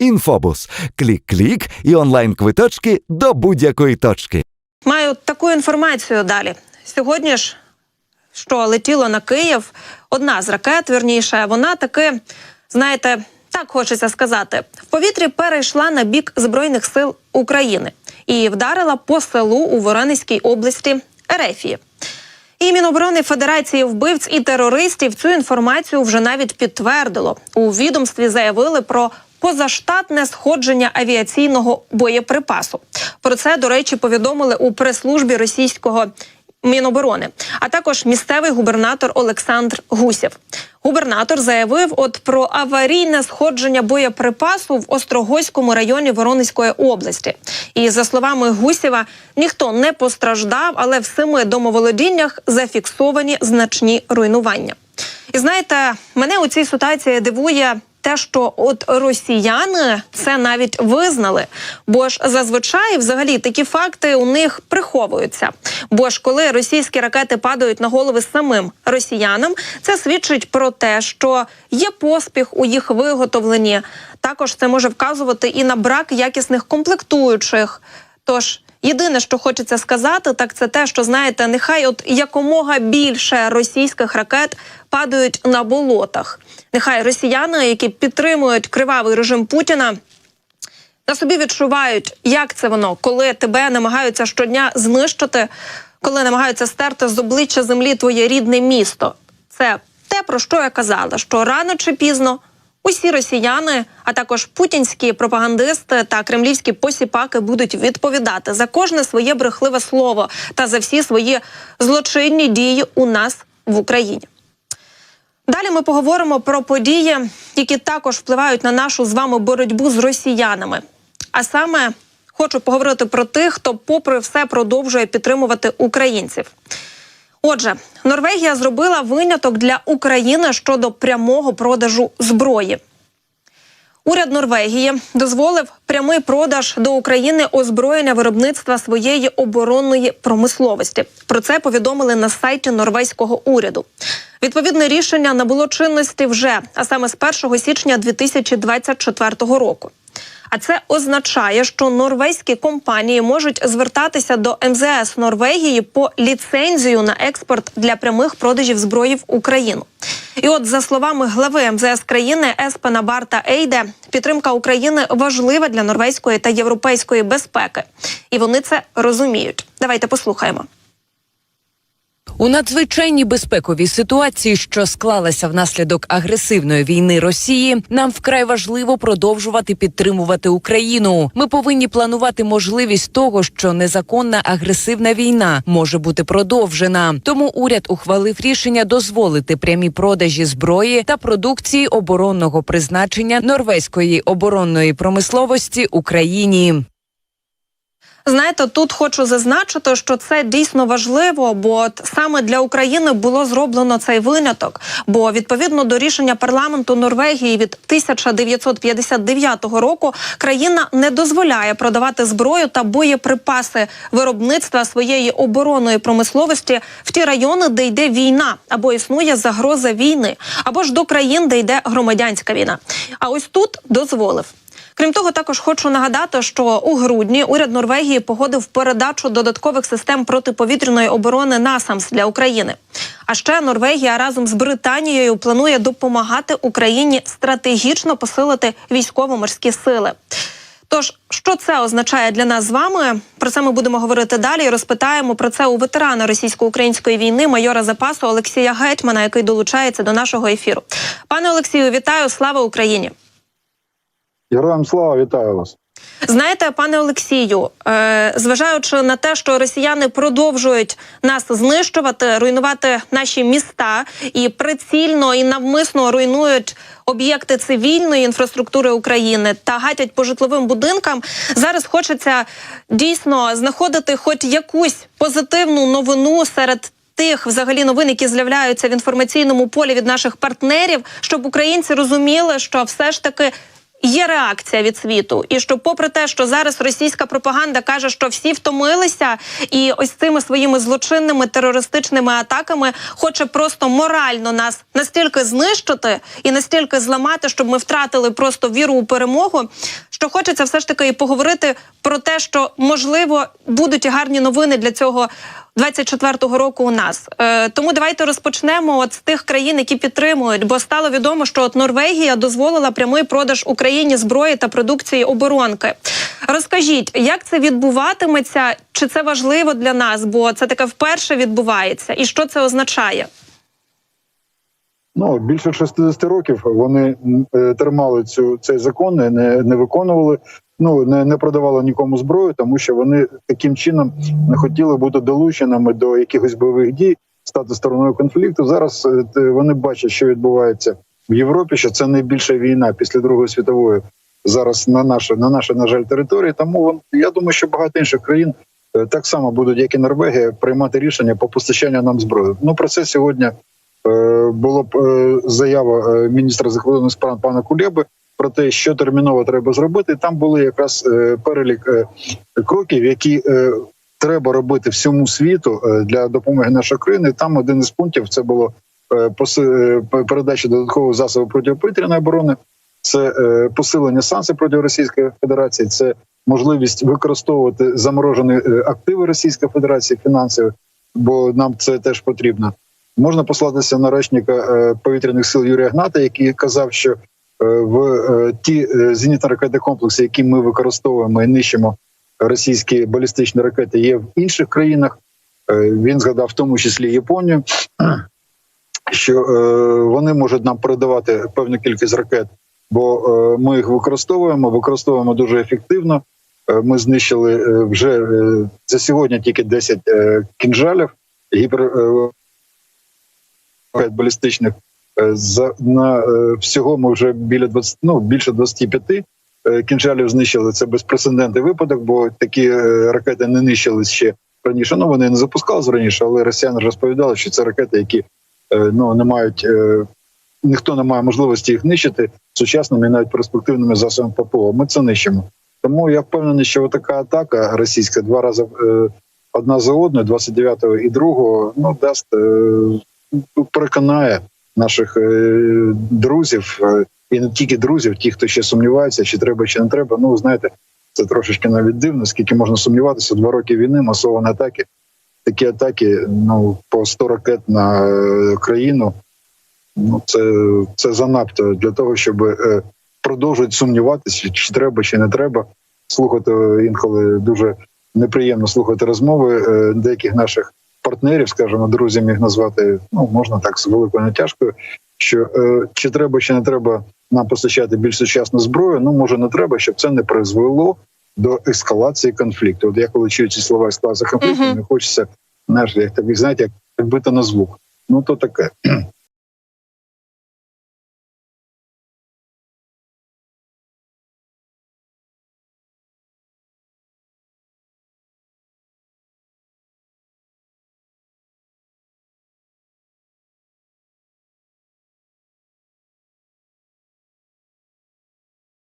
Інфобус. Клік-клік і онлайн-квиточки до будь-якої точки. Маю таку інформацію далі. Сьогодні ж, що летіло на Київ, одна з ракет, вірніше, вона таки, знаєте, так хочеться сказати, в повітрі перейшла на бік Збройних сил України і вдарила по селу у Воронезькій області Ерефії. І Міноборони Федерації вбивць і терористів цю інформацію вже навіть підтвердило. У відомстві заявили про позаштатне сходження авіаційного боєприпасу. Про це, до речі, повідомили у прес-службі російського. Міноборони, а також місцевий губернатор Олександр Гусєв. Губернатор заявив от про аварійне сходження боєприпасу в Острогойському районі Воронезької області. І за словами Гусєва, ніхто не постраждав, але в семи домоволодіннях зафіксовані значні руйнування. І знаєте, мене у цій ситуації дивує те, що от росіяни це навіть визнали. Бо ж зазвичай, взагалі, такі факти у них приховуються. Бо ж коли російські ракети падають на голови самим росіянам, це свідчить про те, що є поспіх у їх виготовленні. Також це може вказувати і на брак якісних комплектуючих. Тож Єдине, що хочеться сказати, так це те, що знаєте, нехай от якомога більше російських ракет падають на болотах. Нехай росіяни, які підтримують кривавий режим Путіна, на собі відчувають, як це воно, коли тебе намагаються щодня знищити, коли намагаються стерти з обличчя землі твоє рідне місто. Це те, про що я казала, що рано чи пізно. Усі росіяни, а також путінські пропагандисти та кремлівські посіпаки будуть відповідати за кожне своє брехливе слово та за всі свої злочинні дії у нас в Україні. Далі ми поговоримо про події, які також впливають на нашу з вами боротьбу з росіянами. А саме хочу поговорити про тих, хто, попри все, продовжує підтримувати українців. Отже, Норвегія зробила виняток для України щодо прямого продажу зброї. Уряд Норвегії дозволив прямий продаж до України озброєння виробництва своєї оборонної промисловості. Про це повідомили на сайті норвезького уряду. Відповідне рішення набуло чинності вже, а саме з 1 січня 2024 року. А це означає, що норвезькі компанії можуть звертатися до МЗС Норвегії по ліцензію на експорт для прямих продажів зброї в Україну. І от за словами глави МЗС країни Еспена Барта Ейде, підтримка України важлива для норвезької та європейської безпеки, і вони це розуміють. Давайте послухаємо. У надзвичайній безпековій ситуації, що склалася внаслідок агресивної війни Росії, нам вкрай важливо продовжувати підтримувати Україну. Ми повинні планувати можливість того, що незаконна агресивна війна може бути продовжена. Тому уряд ухвалив рішення дозволити прямі продажі зброї та продукції оборонного призначення норвезької оборонної промисловості Україні. Знаєте, тут хочу зазначити, що це дійсно важливо, бо саме для України було зроблено цей виняток. Бо відповідно до рішення парламенту Норвегії від 1959 року країна не дозволяє продавати зброю та боєприпаси виробництва своєї оборонної промисловості в ті райони, де йде війна або існує загроза війни, або ж до країн, де йде громадянська війна. А ось тут дозволив. Крім того, також хочу нагадати, що у грудні уряд Норвегії погодив передачу додаткових систем протиповітряної оборони НАСАМС для України. А ще Норвегія разом з Британією планує допомагати Україні стратегічно посилити військово-морські сили. Тож, що це означає для нас з вами? Про це ми будемо говорити далі. Розпитаємо про це у ветерана російсько-української війни, майора запасу Олексія Гетьмана, який долучається до нашого ефіру. Пане Олексію, вітаю! Слава Україні! Героям слава вітаю вас. Знаєте, пане Олексію, е, зважаючи на те, що росіяни продовжують нас знищувати, руйнувати наші міста і прицільно і навмисно руйнують об'єкти цивільної інфраструктури України та гатять по житловим будинкам. Зараз хочеться дійсно знаходити хоч якусь позитивну новину серед. Тих взагалі новин, які з'являються в інформаційному полі від наших партнерів, щоб українці розуміли, що все ж таки є реакція від світу, і що, попри те, що зараз російська пропаганда каже, що всі втомилися, і ось цими своїми злочинними терористичними атаками хоче просто морально нас настільки знищити і настільки зламати, щоб ми втратили просто віру у перемогу. Що хочеться все ж таки і поговорити про те, що можливо будуть гарні новини для цього 24-го року у нас. Е, тому давайте розпочнемо от з тих країн, які підтримують, бо стало відомо, що от Норвегія дозволила прямий продаж Україні зброї та продукції оборонки. Розкажіть, як це відбуватиметься? Чи це важливо для нас? Бо це таке вперше відбувається, і що це означає? Ну більше 60 років вони е, тримали цю цей закон, не, не виконували. Ну не, не продавали нікому зброю, тому що вони таким чином не хотіли бути долученими до якихось бойових дій, стати стороною конфлікту. Зараз е, вони бачать, що відбувається в Європі. Що це найбільша війна після Другої світової зараз на наше на наше на жаль території. Тому я думаю, що багато інших країн е, так само будуть, як і Норвегія, приймати рішення по постачанню нам зброї. Ну про це сьогодні е, було б заява міністра закордонних справ пана Кулеби про те, що терміново треба зробити. Там були якраз е, перелік е, кроків, які е, треба робити всьому світу для допомоги нашої країни. Там один із пунктів це було передача додаткових засобів протиповітряної оборони. Це посилення санкцій проти Російської Федерації, це можливість використовувати заморожені активи Російської Федерації фінансові, бо нам це теж потрібно. Можна послатися на речника повітряних сил Юрія Гната, який казав, що в е, ті е, зенітно-ракетні комплекси, які ми використовуємо і нищимо російські балістичні ракети, є в інших країнах. Е, Він згадав в тому числі Японію, що е, вони можуть нам передавати певну кількість ракет, бо е, ми їх використовуємо, використовуємо дуже ефективно. Е, Ми знищили е, вже е, за сьогодні тільки 10 е, кінжалів гіпер е, балістичних. Е, За на е, всього ми вже біля 20, ну більше 25 е, кінжалів знищили. Це безпрецедентний випадок, бо такі ракети не нищились ще раніше. Ну вони не запускались раніше, але росіяни розповідали, що це ракети, які ну не мають ніхто не має можливості їх нищити сучасними і навіть перспективними засобами ППО. Ми це нищимо. Тому я впевнений, що така атака російська два рази одна за одною, 29-го і 2-го, ну дасть переконає наших е, друзів е, і не тільки друзів, ті, хто ще сумнівається, чи треба, чи не треба. Ну знаєте, це трошечки навіть дивно, скільки можна сумніватися. Два роки війни, масовані атаки. Такі атаки, ну по 100 ракет на е, країну. Ну це, це занадто для того, щоб продовжувати сумніватися, чи треба, чи не треба. Слухати інколи дуже неприємно слухати розмови деяких наших партнерів, скажімо, друзям їх назвати, ну можна так з великою натяжкою. Що е, чи треба, чи не треба нам постачати більш сучасну зброю? Ну може не треба, щоб це не призвело до ескалації конфлікту. От я коли чую ці слова ескалація конфлікту, Мгм. мені хочеться, знаєш, як так знаєте, як бити на звук. Ну то таке.